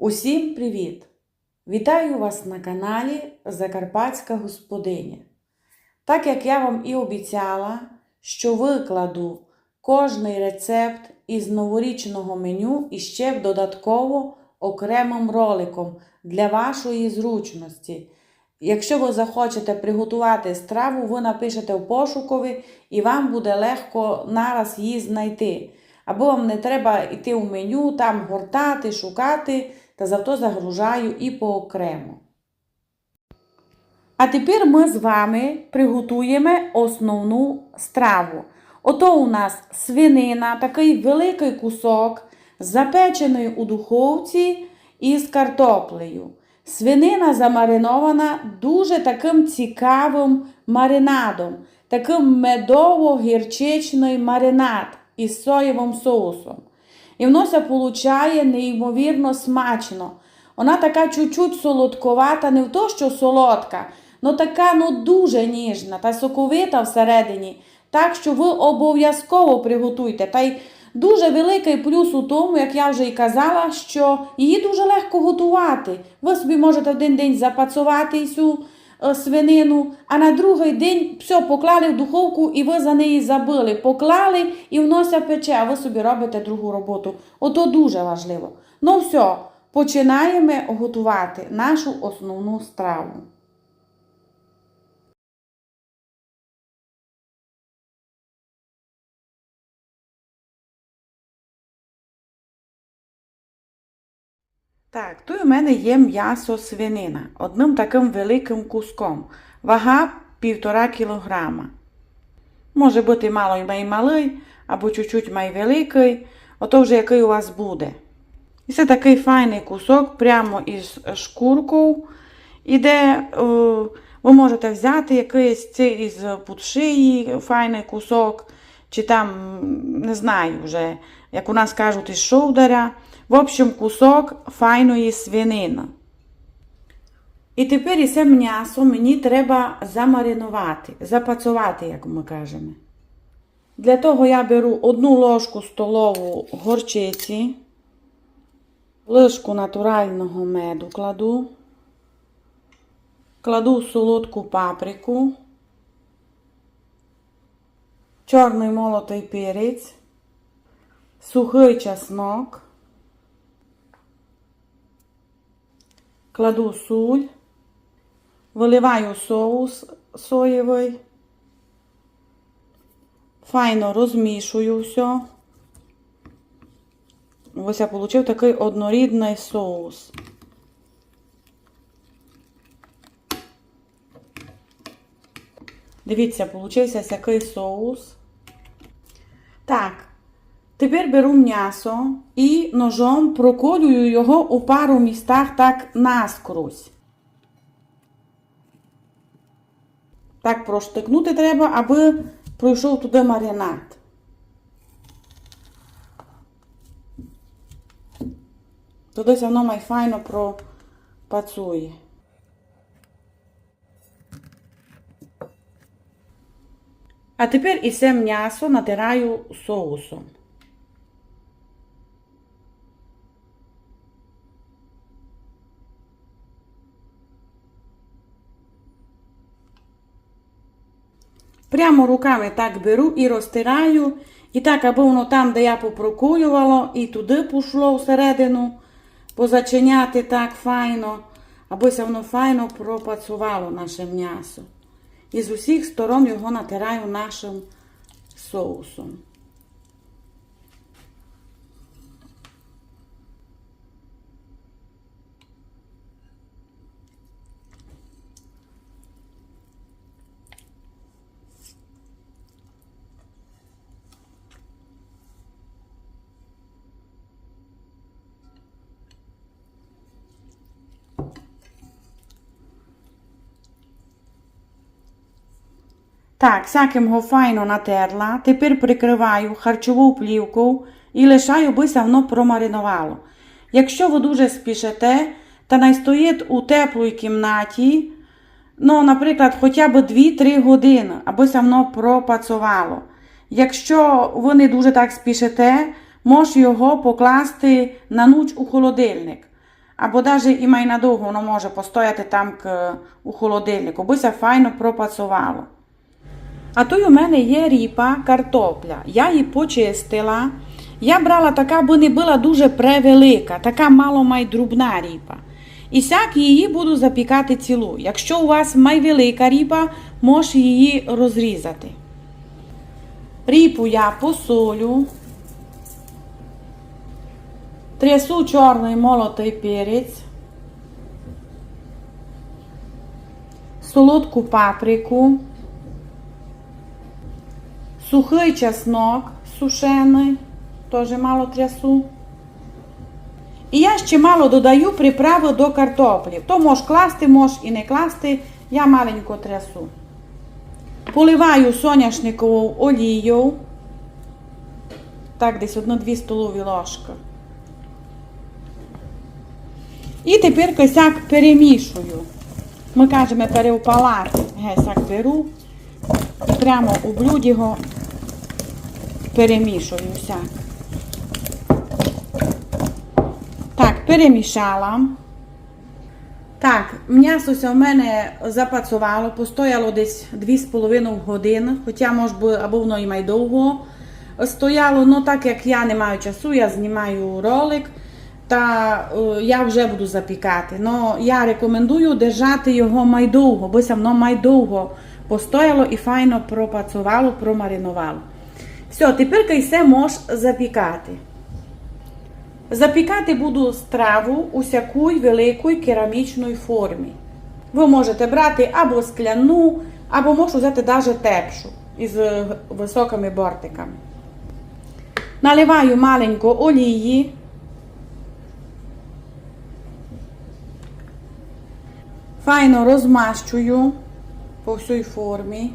Усім привіт! Вітаю вас на каналі Закарпатська Господиня. Так як я вам і обіцяла, що викладу кожний рецепт із новорічного меню і ще додатково окремим роликом для вашої зручності. Якщо ви захочете приготувати страву, ви напишете в пошукові і вам буде легко нараз її знайти. Або вам не треба йти в меню, там гортати, шукати, та зато загружаю і поокремо. А тепер ми з вами приготуємо основну страву. Ото у нас свинина, такий великий кусок, запечений у духовці із картоплею. Свинина замаринована дуже таким цікавим маринадом, таким медово-гірчичний маринад із соєвим соусом. І воно се получає неймовірно смачно. Вона така чуть-чуть солодковата, не в то, що солодка, але така ну, дуже ніжна та соковита всередині. Так що ви обов'язково приготуйте. Та й дуже великий плюс у тому, як я вже і казала, що її дуже легко готувати. Ви собі можете один день запацувати цю свинину, а на другий день все поклали в духовку і ви за неї забили. Поклали і внося пече, а ви собі робите другу роботу. Ото дуже важливо. Ну все, починаємо готувати нашу основну страву. Так, тут у мене є м'ясо свинина одним таким великим куском. Вага 1,5 кілограма. Може бути мало май малий, або чуть-чуть май великий, ото вже який у вас буде. І це такий файний кусок прямо із шкуркою. Іде, е, ви можете взяти якийсь цей із пудшиї, файний кусок, чи там, не знаю вже, як у нас кажуть, із шовдаря. В общем, кусок файної свинини. І тепер ісе м'ясо мені треба замаринувати, запацувати, як ми кажемо. Для того я беру одну ложку столову горчиці, ложку натурального меду кладу, кладу солодку паприку, чорний молотий перець, сухий чеснок, кладу суль, виливаю соус соєвий, файно розмішую все. Ось я отримав такий однорідний соус. Дивіться, получився такий соус. Так, тепер беру м'ясо і ножом проколюю його у пару містах так наскрозь. Так проштикнути треба, аби пройшов туди маринад. Туди воно май файно пропацує. А тепер і це м'ясо натираю соусом. Прямо руками так беру і розтираю. І так, аби воно там, де я попрокулювала, і туди пішло всередину, позачиняти так файно, аби воно файно пропрацювало наше м'ясо. І з усіх сторон його натираю нашим соусом. Так, його файно натерла. Тепер прикриваю харчову плівку і лишаю, бися воно промаринувало. Якщо ви дуже спішите, та найстоїть у теплій кімнаті, ну, наприклад, хоча б 2-3 години, аби воно пропрацювало. Якщо ви не дуже так спішите, можеш його покласти на ніч у холодильник. Або навіть і май надовго воно може постояти там у холодильнику, це файно пропрацювало. А тут у мене є ріпа, картопля. Я її почистила. Я брала така, бо не була дуже превелика, така мало май друбна ріпа. І сяк її буду запікати цілу. Якщо у вас май велика ріпа, можеш її розрізати. Ріпу я посолю. Трясу чорний молотий перець. Солодку паприку. Сухий чеснок сушений, теж мало трясу. І я ще мало додаю приправи до картоплі. То можеш класти, можеш і не класти, я маленько трясу. Поливаю соняшникову олією. Так, десь 1-2 столові ложки. І тепер косяк перемішую. Ми кажемо перевпалати. Гесак беру прямо у блюді його перемішую всяк. Так, перемішала. Так, м'ясо в мене запрацювало, постояло десь 2,5 години, хоча може або воно і май довго стояло, ну так як я не маю часу, я знімаю ролик, та е, я вже буду запікати. Ну, я рекомендую держати його май довго, бо воно май довго постояло і файно пропрацювало, промаринувало. Все, тепер все можеш запікати. Запікати буду страву у всякій великій керамічній формі. Ви можете брати або скляну, або можете взяти навіть тепшу із високими бортиками. Наливаю маленько олії. Файно розмащую по всій формі.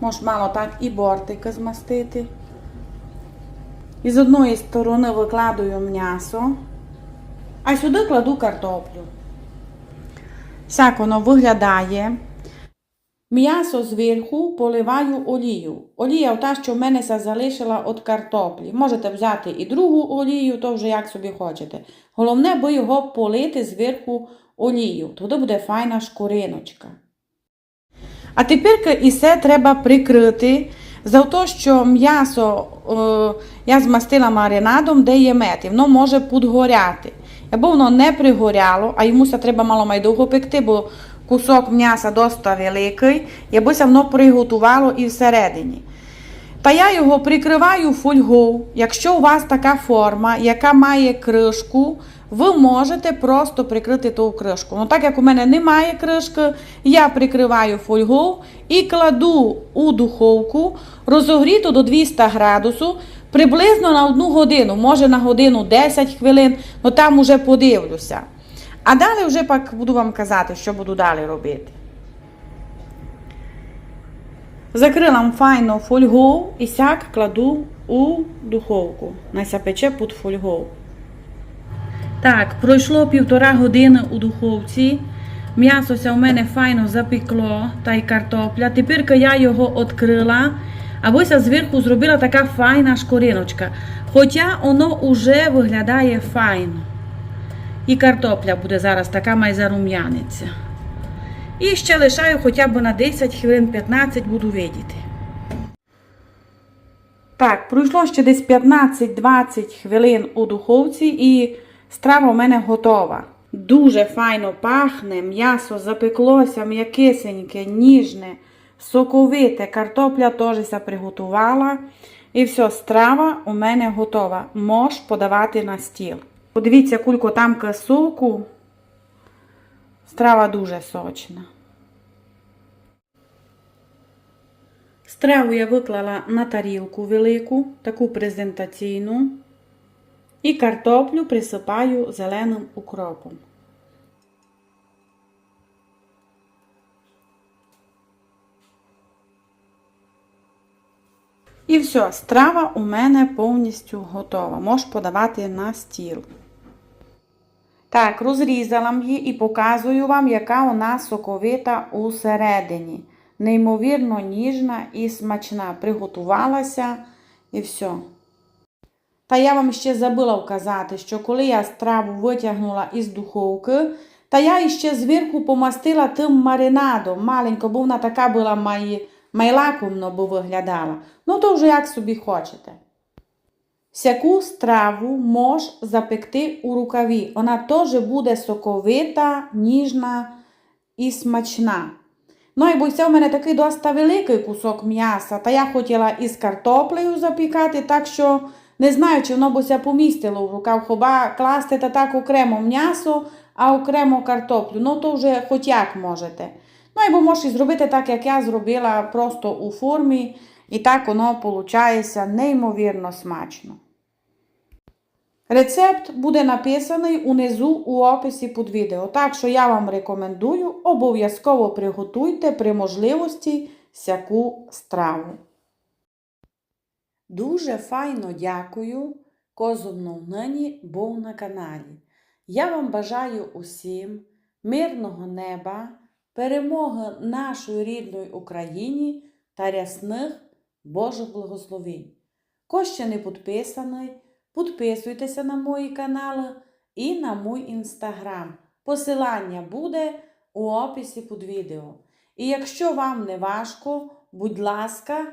Можеш мало так і бортики змастити. І з одної сторони викладаю м'ясо, а сюди кладу картоплю. Так воно виглядає. М'ясо зверху поливаю олію. Олія та, що в мене залишила від картоплі. Можете взяти і другу олію, то вже як собі хочете. Головне, бо його полити зверху олію. Тоді буде файна шкуриночка. А тепер і все треба прикрити. За те, що м'ясо е, я змастила маринадом, де є мед, і воно може підгоряти. Або воно не пригоряло, а йому треба мало май пекти, бо кусок м'яса доста великий, і ся воно приготувало і всередині. Та я його прикриваю фольгою. Якщо у вас така форма, яка має кришку, ви можете просто прикрити ту кришку. Ну, так як у мене немає кришки, я прикриваю фольгою і кладу у духовку розогріту до 200 градусу приблизно на одну годину, може на годину 10 хвилин, ну там уже подивлюся. А далі вже пак буду вам казати, що буду далі робити. Закрила файно фольгу і сяк кладу у духовку. Найся пече під фольгою. Так, пройшло півтора години у духовці. М'ясося у мене файно запекло, та й картопля. Тепер я його відкрила, а ось зверху зробила така файна шкориночка. Хоча воно вже виглядає файно. І картопля буде зараз така май зарум'яниться. І ще лишаю хоча б на 10 хвилин 15 буду видіти. Так, пройшло ще десь 15-20 хвилин у духовці і страва у мене готова. Дуже файно пахне, м'ясо запеклося, м'якисеньке, ніжне, соковите. Картопля теж приготувала. І все, страва у мене готова. Можеш подавати на стіл. Подивіться, кулько там соку. Страва дуже сочна. Страву я виклала на тарілку велику, таку презентаційну. І картоплю присипаю зеленим укропом. І все, страва у мене повністю готова. Можеш подавати на стіл. Так, розрізала її і показую вам, яка вона соковита усередині. Неймовірно ніжна і смачна. Приготувалася і все. Та я вам ще забула вказати, що коли я страву витягнула із духовки, та я іще зверху помастила тим маринадом маленько, бо вона така була май, майлакомно би виглядала. Ну то вже як собі хочете. Сяку страву мож запекти у рукаві. Вона теж буде соковита, ніжна і смачна. Ну і бо це в мене такий доста великий кусок м'яса, та я хотіла із картоплею запікати, так що не знаю, чи воно б ся помістило в рукав, хіба класти та так окремо м'ясо, а окремо картоплю. Ну то вже хоч як можете. Ну і бо можеш і зробити так, як я зробила, просто у формі, і так воно виходить неймовірно смачно. Рецепт буде написаний унизу у описі під відео, так що я вам рекомендую, обов'язково приготуйте при можливості сяку страву. Дуже файно дякую, кожному нині був на каналі. Я вам бажаю усім мирного неба, перемоги нашої рідної Україні та рясних Божих благословень. Хто ще не підписаний, підписуйтеся на мої канали і на мій інстаграм. Посилання буде у описі під відео. І якщо вам не важко, будь ласка,